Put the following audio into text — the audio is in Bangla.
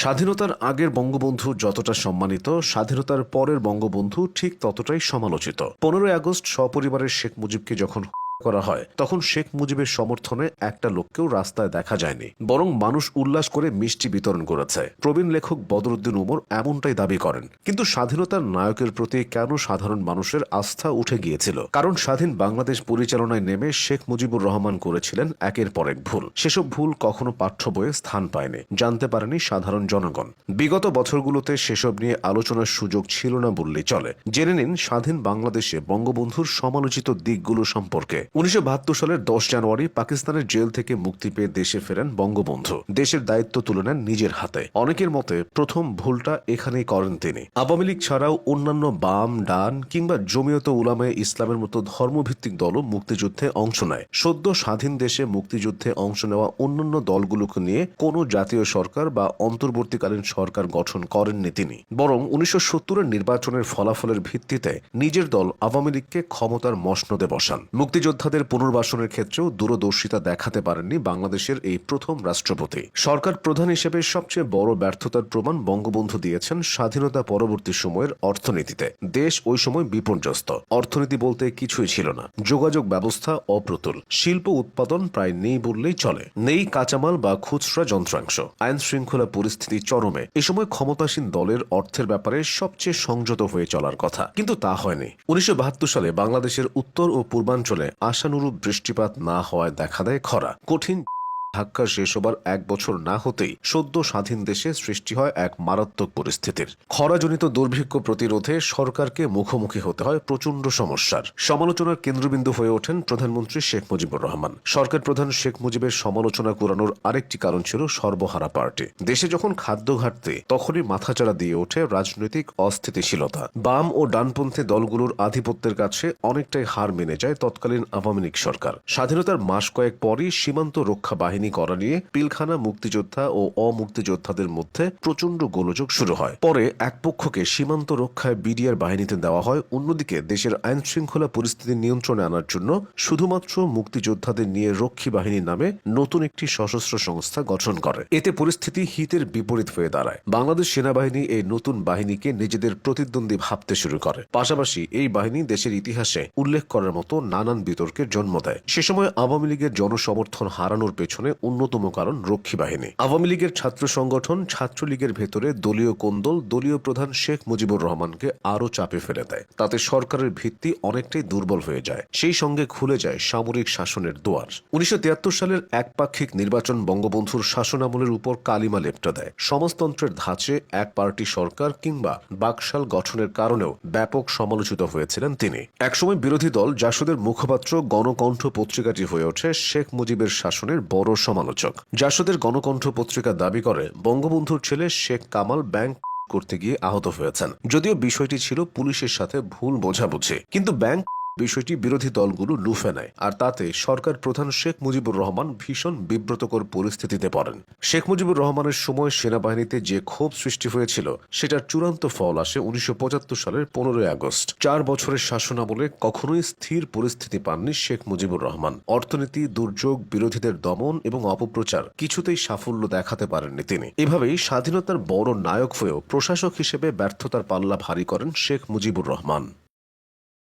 স্বাধীনতার আগের বঙ্গবন্ধু যতটা সম্মানিত, স্বাধীনতার পরের বঙ্গবন্ধু ঠিক ততটাই সমালোচিত। পনেরোই আগস্ট সপরিবারের শেখ মুজিবকে যখন করা হয়। তখন শেখ মুজিবের সমর্থনে একটা লোককেও রাস্তায় দেখা যায়নি। বরং মানুষ উল্লাস করে মিষ্টি বিতরণ করেছে। প্রবীণ লেখক বদরুদ্দিন উমর এমনটাই দাবি করেন। কিন্তু স্বাধীনতার নায়কের প্রতি কেন সাধারণ মানুষের আস্থা উঠে গিয়েছিল? কারণ স্বাধীন বাংলাদেশ পরিচালনায় নেমে শেখ মুজিবুর রহমান করেছিলেন একের পর এক ভুল। সেসব ভুল কখনো পাঠ্য বইয়ে স্থান পায়নি। জানতে পারেনি সাধারণ জনগণ। বিগত বছরগুলোতে সেসব নিয়ে আলোচনার সুযোগ ছিল না বললেই চলে। জেনে নিন স্বাধীন বাংলাদেশে বঙ্গবন্ধুর সমালোচিত দিকগুলো সম্পর্কে। উনিশশো বাহাত্তর সালের দশ জানুয়ারি পাকিস্তানের জেল থেকে মুক্তি পেয়ে দেশে ফেরেন বঙ্গবন্ধু। দেশের দায়িত্ব তুলে নেন নিজের হাতে। অনেকের মতে প্রথম ভুলটা এখানেই করেন তিনি। আওয়ামী লীগ ছাড়াও অন্যান্য বাম, ডান কিংবা জমিয়ত উলামায়ে ইসলামের মতো ধর্মভিত্তিক দলও মুক্তিযুদ্ধে অংশ নেয়। সদ্য স্বাধীন দেশে মুক্তিযুদ্ধে অংশ নেওয়া অন্যান্য দলগুলোকে নিয়ে কোনো জাতীয় সরকার বা অন্তর্বর্তীকালীন সরকার গঠন করেননি তিনি। বরং উনিশশো সত্তরের নির্বাচনের ফলাফলের ভিত্তিতে নিজের দল আওয়ামী লীগকে ক্ষমতার মসনদে বসান। মুক্তিযোদ্ধাদের পুনর্বাসনের ক্ষেত্রেও দূরদর্শিতা দেখাতে পারেননি বাংলাদেশের এই প্রথম রাষ্ট্রপতি। সরকার প্রধান হিসেবে সবচেয়ে বড় ব্যর্থতার প্রমাণ বঙ্গবন্ধু দিয়েছেন স্বাধীনতা পরবর্তী সময়ের অর্থনীতিতে। দেশ ওই সময় বিপর্যস্ত। অর্থনীতি বলতে কিছুই ছিল না। যোগাযোগ ব্যবস্থা অপ্রতুল। শিল্প উৎপাদন প্রায় নেই বললেই চলে। নেই কাঁচামাল বা খুচরা যন্ত্রাংশ। আইন শৃঙ্খলা পরিস্থিতি চরমে। এ সময় ক্ষমতাসীন দলের অর্থের ব্যাপারে সবচেয়ে সংযত হয়ে চলার কথা। কিন্তু তা হয়নি। উনিশশো বাহাত্তর সালে বাংলাদেশের উত্তর ও পূর্বাঞ্চলে আশানুরূপ বৃষ্টিপাত না হওয়ায় দেখা দেয় খরা। কঠিন ধাক্কা শেষ হবার এক বছর না হতেই সদ্য স্বাধীন দেশে সৃষ্টি হয় এক মারাত্মক পরিস্থিতির। খরাজনিত দুর্ভিক্ষ প্রতিরোধে সরকারকে মুখোমুখি হতে হয় প্রচণ্ড সমস্যার। সমালোচনার কেন্দ্রবিন্দু হয়ে ওঠেন প্রধানমন্ত্রী শেখ মুজিবুর রহমান। সরকার প্রধান শেখ মুজিবের সমালোচনা কুড়ানোর আরেকটি কারণ ছিল সর্বহারা পার্টি। দেশে যখন খাদ্য ঘাটতে, তখনই মাথাচাড়া দিয়ে ওঠে রাজনৈতিক অস্থিতিশীলতা। বাম ও ডানপন্থী দলগুলোর আধিপত্যের কাছে অনেকটাই হার মেনে যায় তৎকালীন আওয়ামী লীগ সরকার। স্বাধীনতার মাস কয়েক পরই সীমান্ত রক্ষা বাহিনী করা নিয়ে পিলখানা মুক্তিযোদ্ধা ও অমুক্তিযোদ্ধাদের মধ্যে প্রচণ্ড গোলযোগ শুরু হয়। পরে এক পক্ষকে সীমান্ত রক্ষায় বিডিআর বাহিনীতে দেওয়া হয়, অন্যদিকে দেশের আইন শৃঙ্খলা পরিস্থিতি নিয়ন্ত্রণে আনার জন্য শুধুমাত্র মুক্তিযোদ্ধাদের নিয়ে রক্ষী বাহিনীর নামে নতুন একটি সশস্ত্র সংস্থা গঠন করে। এতে পরিস্থিতি হিতের বিপরীত হয়ে দাঁড়ায়। বাংলাদেশ সেনাবাহিনী এই নতুন বাহিনীকে নিজেদের প্রতিদ্বন্দ্বী ভাবতে শুরু করে। পাশাপাশি এই বাহিনী দেশের ইতিহাসে উল্লেখ করার মতো নানান বিতর্কের জন্ম দেয়। সে সময় আওয়ামী লীগের জনসমর্থন হারানোর পেছনে অন্যতম কারণ রক্ষী বাহিনী। আওয়ামী লীগের ছাত্র সংগঠন ছাত্রলীগের ভেতরে দলীয় কোন্দল দলীয় প্রধান শেখ মুজিবুর রহমানকে আরও চাপে ফেলে দেয়। তাতে সরকারের ভিত্তি অনেকটাই দুর্বল হয়ে যায়। সেই সঙ্গে খুলে যায় সামরিক শাসনের দুয়ার। উনিশশো সালের একপাক্ষিক নির্বাচন বঙ্গবন্ধুর শাসনামলের উপর কালিমা লেপটা দেয়। সমাজতন্ত্রের ধাঁচে এক পার্টি সরকার কিংবা বাকশাল গঠনের কারণেও ব্যাপক সমালোচিত হয়েছিলেন তিনি। একসময় বিরোধী দল জাসদের মুখপাত্র গণকণ্ঠ পত্রিকাটি হয়ে ওঠে শেখ মুজিবের শাসনের বড় সমালোচক। জাসদের গণকণ্ঠ পত্রিকা দাবি করে, বঙ্গবন্ধুর ছেলে শেখ কামাল ব্যাংক করতে গিয়ে আহত হয়েছেন। যদিও বিষয়টি ছিল পুলিশের সাথে ভুল বোঝাবুঝি। কিন্তু ব্যাংক বিষয়টি বিরোধী দলগুলো লুফে নেয়। আর তাতে সরকার প্রধান শেখ মুজিবুর রহমান ভীষণ বিব্রতকর পরিস্থিতিতে পড়েন। শেখ মুজিবুর রহমানের সময় সেনাবাহিনীতে যে ক্ষোভ সৃষ্টি হয়েছিল, সেটার চূড়ান্ত ফল আসে উনিশশো পঁচাত্তর সালের পনেরোই আগস্ট। চার বছরের শাসনামলে কখনোই স্থির পরিস্থিতি পাননি শেখ মুজিবুর রহমান। অর্থনীতি, দুর্যোগ, বিরোধীদের দমন এবং অপপ্রচার কিছুতেই সাফল্য দেখাতে পারেননি তিনি। এভাবেই স্বাধীনতার বড় নায়ক হয়েও প্রশাসক হিসেবে ব্যর্থতার পাল্লা ভারী করেন শেখ মুজিবুর রহমান।